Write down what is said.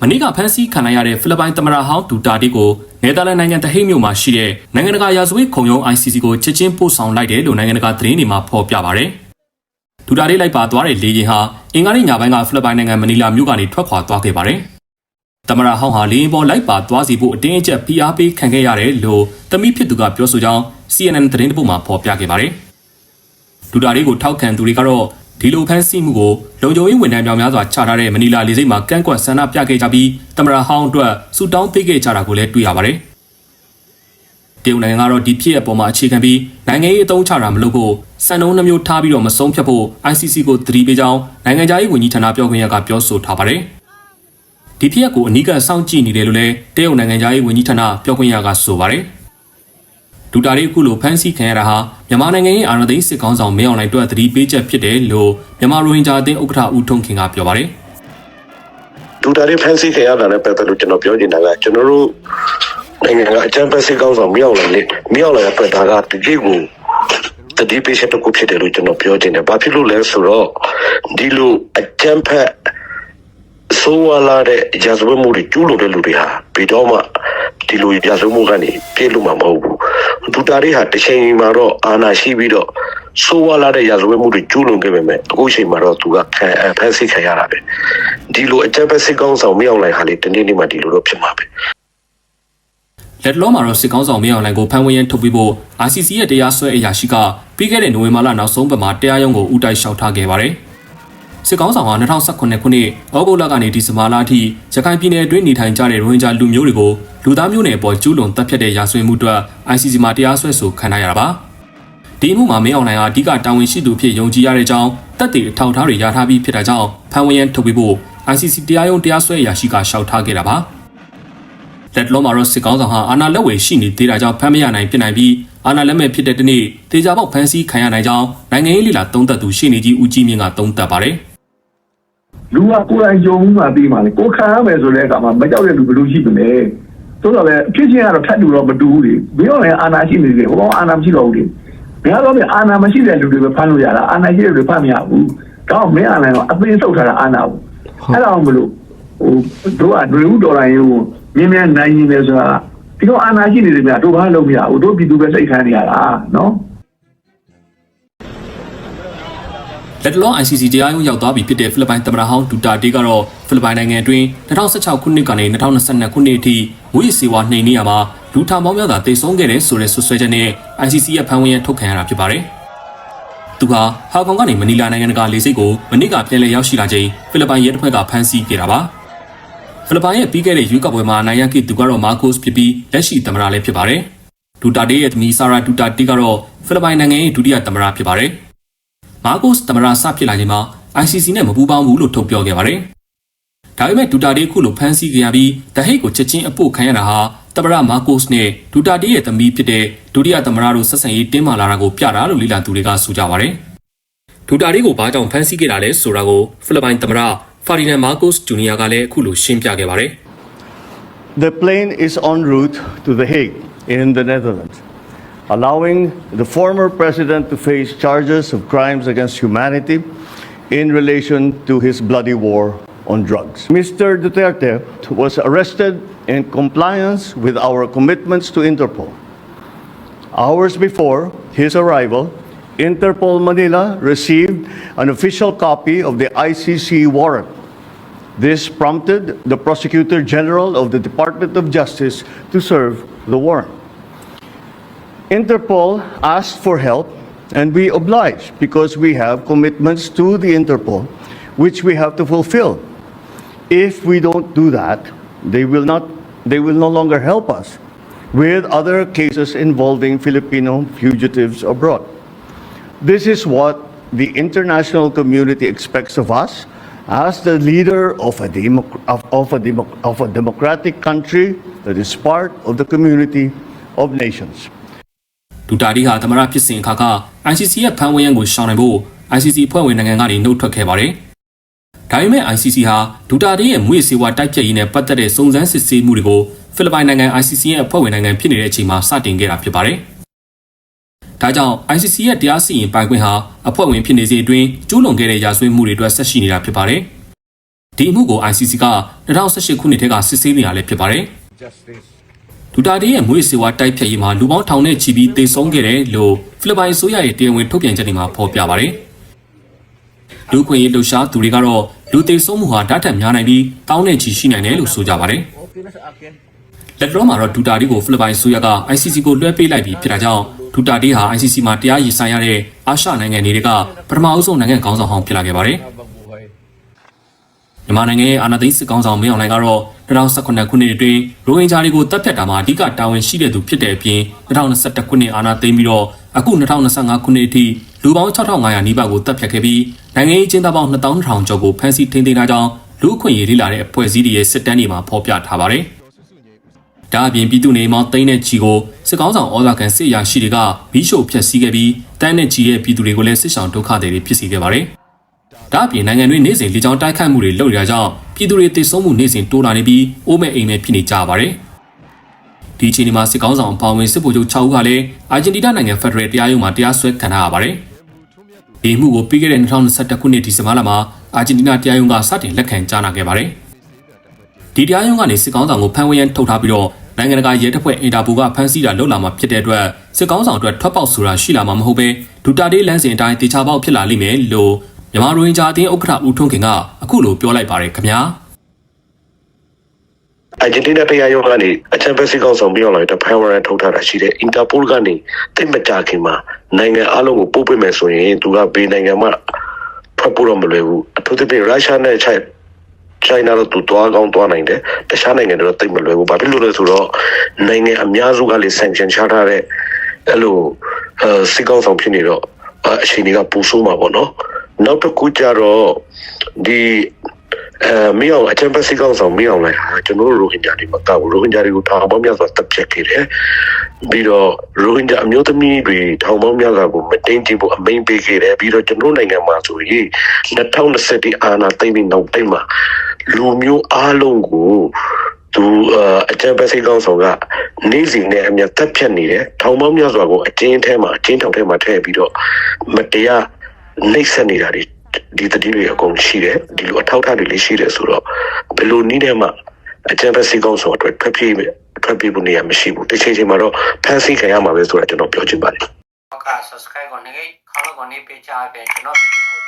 မနေ့ကဖမ်းဆီးခံလိုက်ရတဲ့ဖိလစ်ပိုင်သမ္မတဟောင်းဒူတာတီကိုနယ်သာလန်နိုင်ငံတဟိတ်မြို့မှာရှိတဲ့နိုင်ငံတကာရာဇဝတ်ခုံရုံး ICC ကိုချက်ချင်းပို့ဆောင်လိုက်တယ်လို့နိုင်ငံတကာသတင်းတွေမှာဖော်ပြပါဗျ။ဒူတာတီလိုက်ပါသွားတဲ့လေယာဉ်ဟာအင်္ဂါနေ့ညပိုင်းကဖိလစ်ပိုင်နိုင်ငံမနီလာမြို့ကနေထွက်ခွာသွားခဲ့ပါတယ်။သမ္မတဟောင်းဟာလေယာဉ်ပေါ်လိုက်ပါသွားစီဖို့အတင်းအကျပ်ဖိအားပေးခံခဲ့ရတယ်လို့သမီးဖြစ်သူကပြောဆိုကြောင်း CNN သတင်းတစ်ပုဒ်မှာဖော်ပြခဲ့ပါတယ်။ဒူတာတီကိုထောက်ခံသူတွေကတော့ ဒီလိုဖမ်းဆီးမှုကိုလုံခြုံရေးဝန်ထမ်းများများစွာချထားတဲ့မနီလာလေဆိပ်မှာကန့်ကွက်ဆန္ဒပြခဲ့ကြပြီးတမရဟောင်းအတွက်ဆူတောင်းပေးခဲ့ကြတာကိုလည်းတွေ့ရပါတယ်။တရုတ်နိုင်ငံကတော့ဒီဖြစ်အပေါ်မှာအခြေခံပြီးနိုင်ငံရေးအသုံးချတာမလုပ်ဖို့စံနှုန်းနှမျိုးထားပြီးတော့မဆုံးဖြတ်ဖို့ ICC ကိုသတိပေးကြောင်းနိုင်ငံခြားရေးဝန်ကြီးဌာနပြောခွင့်ရကပြောဆိုထားပါတယ်။ဒီဖြစ်အကိုအနီးကပ်စောင့်ကြည့်နေတယ်လို့လည်းတရုတ်နိုင်ငံခြားရေးဝန်ကြီးဌာနပြောခွင့်ရကဆိုပါတယ်။ ဒူတာရီအခုလိုဖမ်းဆီးခံရတာဟာမြန်မာနိုင်ငံရဲ့အာဏာသိမ်းစစ်ကောင်းဆောင်မင်းအောင်လှိုင်တို့သတိပေးချက်ဖြစ်တယ်လို့မြန်မာရိုဟင်ဂျာအသင်းဥက္ကဋ္ဌဦးထုံးခင်ကပြောပါတယ်ဒူတာရီဖန်စီခရတာနဲ့ပတ်သက်လို့ကျွန်တော်ပြောချင်တာကကျွန်တော်တို့နိုင်ငံကအကြံပေးစစ်ကောင်းဆောင်မြောက်လာလေမြောက်လာတဲ့ပတ်တာကတကယ်ကိုတတိပိချက်တစ်ခုဖြစ်တယ်လို့ကျွန်တော်ပြောချင်တယ်။ဘာဖြစ်လို့လဲဆိုတော့ဒီလိုအကြံဖက်ဆိုးဝါလာတဲ့ရာဇဝတ်မှုတွေကျူးလွန်တဲ့လူတွေဟာဘယ်တော့မှ ဒီလိုရာဇဝတ်မှုကနေပြည့်လို့မှာမဟုတ်ဘူး။ဒူတာရီဟာတစ်ချိန်မှာတော့အာဏာရှိပြီးတော့ဆိုးဝါလာတဲ့ရာဇဝတ်မှုတွေကျူးလွန်ခဲ့ပေမဲ့အခုချိန်မှာတော့သူကခံဖန်စီခံရတာပဲ။ဒီလိုအကြံဖက်စစ်ကောင်းဆောင်မြောက်လာဟာလေတနေ့နေ့မှဒီလိုတော့ဖြစ်မှာပဲ။။လက်တလုံးမှာတော့စစ်ကောင်းဆောင်မင်းအောင်လှိုင်ကိုဖမ်းဝရမ်းထုတ်ပြီးဖို့ ICC ရဲ့တရားစွဲအရာရှိကပြီးခဲ့တဲ့နိုဝင်ဘာလနောက်ဆုံးပတ်မှာတရားရုံးကိုဦးတိုက်လျှောက်ထားခဲ့ပါတယ်။ စစ်ကောင်းဆောင်က2018ခုနှစ်ဩဂုတ်လကနေဒီဇင်ဘာလအထိရခိုင်ပြည်နယ်အတွင်းနေထိုင်ကြတဲ့ရိုဟင်ဂျာလူမျိုးတွေကိုလူသားမျိုးနွယ်ပေါ်ကျူးလွန်တပ်ဖြတ်တဲ့ရာဇဝတ်မှုအတွက် ICC မှာတရားစွဲဆိုခံရရတာပါ။ဒီမှုမှာမင်းအောင်လှိုင်ဟာအဓိကတာဝန်ရှိသူဖြစ်ယုံကြည်ရတဲ့အကြောင်းတပ်တွေအထောက်အထားတွေရထားပြီးဖြစ်တာကြောင့်ဖမ်းဝရမ်းထုတ်ပြီးဖို့ ICC တရားရုံးတရားစွဲအရာရှိကလျှောက်ထားခဲ့တာပါ။လက်တလုံးမှာတော့စစ်ကောင်းဆောင်ဟာအာဏာလက်ဝယ်ရှိနေသေးတာကြောင့်ဖမ်းမရနိုင်ဖြစ်နိုင်ပြီးအာဏာလက်မဲ့ဖြစ်တဲ့တနေ့တေချာပေါက်ဖမ်းဆီးခံရနိုင်ကြောင်းနိုင်ငံရေးလှိလာသုံးသက်သူရှေ့နေကြီးဦးကြီးမြင့်ကသုံးသပ်ပါတယ်။ လူကကိုယ်တိုင်ကြုံမှုမှပြီးမှလေကိုယ်ခံရမယ်ဆိုတဲ့အခါမှာမကြောက်တဲ့လူဘယ်လိုရှိမလဲသို့တော်လည်းဖြစ်ချင်းကတော့ထပ်တူတော့မတူဘူးလေဘယ်တော့လဲအာနာရှိနေတယ်ဟောအာနာမရှိတော့ဘူးလေဘယ်တော့မှအာနာမရှိတဲ့လူတွေပဲဖမ်းလို့ရတာအာနာရှိတဲ့လူတွေဖမ်းမရဘူးကောင်းမင်းအာနာကအသိဆုတ်ထားတာအာနာဘူးအဲ့ဒါမလို့ဟိုတို့ကဒွေဦးတော်လိုင်းကိုမြင်းမြန်းနိုင်နေတယ်ဆိုတာဒီတော့အာနာရှိနေတယ်များတို့ဘာလုပ်မရဘူးတို့ပြည်သူပဲစိတ်ခံနေရတာနော် လက်တလော ICC တရားရုံးရောက်သွားပြီဖြစ်တဲ့ဖိလစ်ပိုင်သမ္မတဟောင်းဒူတာတေးကတော့ဖိလစ်ပိုင်နိုင်ငံအတွင်း2016ခုနှစ်ကနေ2022ခုနှစ်အထိဝိစီဝါနှိမ်နေရမှာလူထောင်ပေါင်းများစွာတိတ်ဆုံးခဲ့တဲ့ဆိုတဲ့ဆွဆွဲချက်နဲ့ ICC ရဲ့ဖမ်းဝရမ်းထုတ်ခံရတာဖြစ်ပါတယ်။သူဟာဟာကောင်ကနေမနီလာနိုင်ငံတကာလေဆိပ်ကိုမနေ့ကပြန်လည်ရောက်ရှိလာချိန်ဖိလစ်ပိုင်ရဲတပ်ဖွဲ့ကဖမ်းဆီးခဲ့တာပါ။ဖိလစ်ပိုင်ရဲ့ပြီးခဲ့တဲ့ရွေးကောက်ပွဲမှာနိုင်ရခဲ့သူကတော့မာကိုစ်ဖြစ်ပြီးလက်ရှိသမ္မတလည်းဖြစ်ပါတယ်။ဒူတာတေးရဲ့သမီးဆာရာဒူတာတေးကတော့ဖိလစ်ပိုင်နိုင်ငံရဲ့ဒုတိယသမ္မတဖြစ်ပါတယ်။ မာကိုစ်တမရာစဖြစ်လာချိန်မှာ ICC နဲ့မပူးပေါင်းဘူးလို့ထုတ်ပြောခဲ့ပါတယ်။ဒါပေမဲ့ဒူတာတေးခုလိုဖမ်းဆီးခဲ့ရပြီးတဟိတ်ကိုချက်ချင်းအပို့ခံရတာဟာတမရာမာကိုစ်နဲ့ဒူတာတေးရဲ့သမီးဖြစ်တဲ့ဒုတိယသမရာတို့ဆက်ဆံရေးတင်းမာလာတာကိုပြတာလို့လေ့လာသူတွေကဆိုကြပါတယ်။ဒူတာတေးကိုဘာကြောင့်ဖမ်းဆီးခဲ့တာလဲဆိုတာကိုဖိလစ်ပိုင်သမရာဖာဒီနန်မာကိုစ်ဂျူနီယာကလည်းအခုလိုရှင်းပြခဲ့ပါတယ်။ The plane is en route to The Hague in the Netherlands, allowing the former president to face charges of crimes against humanity in relation to his bloody war on drugs. Mr. Duterte was arrested in compliance with our commitments to Interpol. Hours before his arrival, Interpol Manila received an official copy of the ICC warrant this prompted the Prosecutor General of the Department of Justice to serve the warrant. Interpol asked for help and we obliged because we have commitments to the Interpol which we have to fulfill. If we don't do that, they will not they will no longer help us with other cases involving Filipino fugitives abroad. This is what the international community expects of us as the leader of a, of, of a, of a democratic country that is part of the community of nations. ဒူတာတီဟာသမရဖြစ်စဉ်အခါက ICC ရဲ့ဖမ်းဝရမ်းကိုရှောင်နိုင်ဖို့ ICC ဖွဲ့ဝင်နိုင်ငံကနေနှုတ်ထွက်ခဲ့ပါတယ်။ဒါပေမဲ့ ICC ဟာဒူတာတီရဲ့မွေးစေဝါတိုက်ဖြတ်ရေးနဲ့ပတ်သက်တဲ့စုံစမ်းစစ်ဆေးမှုတွေကိုဖိလစ်ပိုင်နိုင်ငံ ICC ရဲ့အဖွဲ့ဝင်နိုင်ငံဖြစ်နေတဲ့အချိန်မှာစတင်ခဲ့တာဖြစ်ပါတယ်။ဒါကြောင့် ICC ရဲ့တရားစီရင်ပိုင်ခွင့်ဟာအဖွဲ့ဝင်ဖြစ်နေစေအတွင်းကျူးလွန်ခဲ့တဲ့ရာဇဝတ်မှုတွေအတွက်ဆက်ရှိနေတာဖြစ်ပါတယ်ဒီအမှုကို ICC က2018ခုနှစ်ထဲကစစ်ဆေးနေရလဲဖြစ်ပါတယ်။ ဒူတာတီရဲ့မွေးစေဝါတိုက်ဖြတ်ရေးမှာလူပေါင်းထောင်နဲ့ချီပြီးတေဆုံးခဲ့တယ်လို့ဖိလစ်ပိုင်အစိုးရရဲ့တရားဝင်ထုတ်ပြန်ချက်တွေမှာဖော်ပြပါတယ်။လူခွင့်ရေးလှုပ်ရှားသူတွေကတော့လူတေဆုံးမှုဟာဓာတ်ထက်များနိုင်ပြီးတောင်းနဲ့ချီရှိနိုင်တယ်လို့ဆိုကြပါတယ်။လက်တော်မှာတော့ဒူတာတီကိုဖိလစ်ပိုင်အစိုးရက ICC ကိုလွှဲပေးလိုက်ပြီးဖြစ်တာကြောင့်ဒူတာတီဟာ ICC မှာတရားရင်ဆိုင်ရတဲ့အာရှနိုင်ငံတွေကပထမအဆုံးနိုင်ငံခေါင်းဆောင်ဟောင်းဖြစ်လာခဲ့ပါတယ်။မြန်မာနိုင်ငံရဲ့အာဏာသိမ်းစစ်ကောင်ဆောင်မင်းအောင်လှိုင်ကတော့ 2018ခုနှစ်အတွင်းရိုဟင်ဂျာတွေကိုတပ်ဖြတ်တာမှာအဓိကတာဝန်ရှိတဲ့သူဖြစ်တဲ့အပြင်2021ခုနှစ်အာဏာသိမ်းပြီးတော့အခု2025ခုနှစ်အထိလူပေါင်း6500နီးပါးကိုတပ်ဖြတ်ခဲ့ပြီးနိုင်ငံရေးကျင်းပပေါင်း2200ကျော်ကိုဖမ်းဆီးထိန်းသိမ်းထားကြောင်းလူ့အခွင့်အရေးလေ့လာတဲ့အဖွဲ့အစည်းတွေရဲ့စစ်တမ်းတွေမှာဖော်ပြထားပါတယ်။ဒါအပြင်ပြည်သူနေမောင်းသိန်းနဲ့ချီကိုစစ်ကောင်းဆောင်ဩဇာခံစစ်ရာရှိတွေကမီးရှို့ဖျက်ဆီးခဲ့ပြီးတန်းနဲ့ချီရဲ့ပြည်သူတွေကိုလည်းစစ်ဆောင်ဒုက္ခတွေဖြစ်စေခဲ့ပါတယ်။ ဒါအပြင်နိုင်ငံတွေနေ့စဉ်လေကြောင်းတိုက်ခိုက်မှုတွေလုပ်နေကြကြောင်းပြည်သူတွေတေဆုံးမှုနေ့စဉ်တိုးလာနေပြီးအိုးမဲ့အိမ်မဲ့ဖြစ်နေကြပါတယ်။ဒီအချိန်ဒီမှာစစ်ကောင်းဆောင်အပေါင်းဝင်စစ်ဗိုလ်ချုပ်6ဦးကလည်းအာဂျင်တီးနားနိုင်ငံဖက်ဒရယ်တရားရုံးမှာတရားစွဲခံထားရပါတယ်။ဒီမှုကိုပြီးခဲ့တဲ့2021ခုနှစ်ဒီဇင်ဘာလမှာအာဂျင်တီးနားတရားရုံးကစတင်လက်ခံကြားနာခဲ့ပါတယ်။ဒီတရားရုံးကနေစစ်ကောင်းဆောင်ကိုဖမ်းဝရမ်းထုတ်ထားပြီးတော့နိုင်ငံတကာရဲတပ်ဖွဲ့အင်တာပိုကဖမ်းဆီးတာလုပ်လာမှာဖြစ်တဲ့အတွက်စစ်ကောင်းဆောင်အတွက်ထွက်ပေါက်ဆိုတာရှိလာမှာမဟုတ်ပဲဒူတာတေးလမ်းစဉ်အတိုင်းတေချာပေါက်ဖြစ်လာလိမ့်မယ်လို့ မြန်မာရိုဟင်ဂျာအသင်းဥက္ကဋ္ဌဦးထွန်းခင်ကအခုလိုပြောလိုက်ပါတယ်ခင်ဗျာအာဂျင်တီးနားတရားရုံးကနေအချမ်းဖက်စစ်ကောင်ဆောင်ပြောင်းလာတဲ့ဖိုင်ဝရန်ထုတ်ထားတာရှိတယ်အင်တာပိုကနေတိတ်မကြခင်မှာနိုင်ငံအလုံးကိုပို့ပေးမယ်ဆိုရင်သူကဘေးနိုင်ငံမှာထွက်ဖို့တော့မလွယ်ဘူးအထူးသဖြင့်ရုရှားနဲ့ချိုက် China တော့သူသွားကောင်းသွားနိုင်တယ်တခြားနိုင်ငံတွေတော့တိတ်မလွယ်ဘူးဘာဖြစ်လို့လဲဆိုတော့နိုင်ငံအများစုကလည်း sanction ချထားတဲ့အဲ့လိုအဲစစ်ကောင်ဆောင်ဖြစ်နေတော့အဲအချိန်တွေကပူဆိုးမှာပေါ့နော် နောက်တစ်ခုကျတော့ဒီအဲမြောင်အချမ်းပတ်စစ်ကောင်ဆောင်မြောင်လိုက်ဟာကျွန်တော်တို့ရိုဟင်ဂျာတွေမကောက်ဘူးရိုဟင်ဂျာတွေကိုထောင်ပေါင်းများစွာတပ်ဖြတ်ခဲ့တယ်ပြီးတော့ရိုဟင်ဂျာအမျိုးသမီးတွေထောင်ပေါင်းများစွာကိုမတင်ကြည့်ဖို့အမိန့်ပေးခဲ့တယ်ပြီးတော့ကျွန်တော်တို့နိုင်ငံမှာဆိုရင်2020အာဏာသိမ်းပြီးနောက်ပိုင်းမှာလူမျိုးအားလုံးကိုသူအကြံပေးစိတ်ကောင်းဆောင်ကနေ့စဉ်နဲ့အမြတ်တပ်ဖြတ်နေတယ်ထောင်ပေါင်းများစွာကိုအကျဉ်းထဲမှာအကျဉ်းထောင်ထဲမှာထည့်ပြီးတော့မတရား နှိပ်စက်နေတာတွေဒီတတိတွေအကုန်ရှိတယ်ဒီလိုအထောက်အထားတွေလည်းရှိတယ်ဆိုတော့ဘယ်လိုနည်းနဲ့မှအကြံပေးစိတ်ကောင်းဆောင်အတွက်ထွက်ပြေးထွက်ပြေးဖို့နေရာမရှိဘူးတစ်ချိန်ချိန်မှာတော့ဖန်ဆီးခံရမှာပဲဆိုတာကျွန်တော်ပြောချင်ပါတယ်နောက်က subscribe ကိုနေခေါင်းကိုနေပေးချပေးကျွန်တော်ဗီဒီယို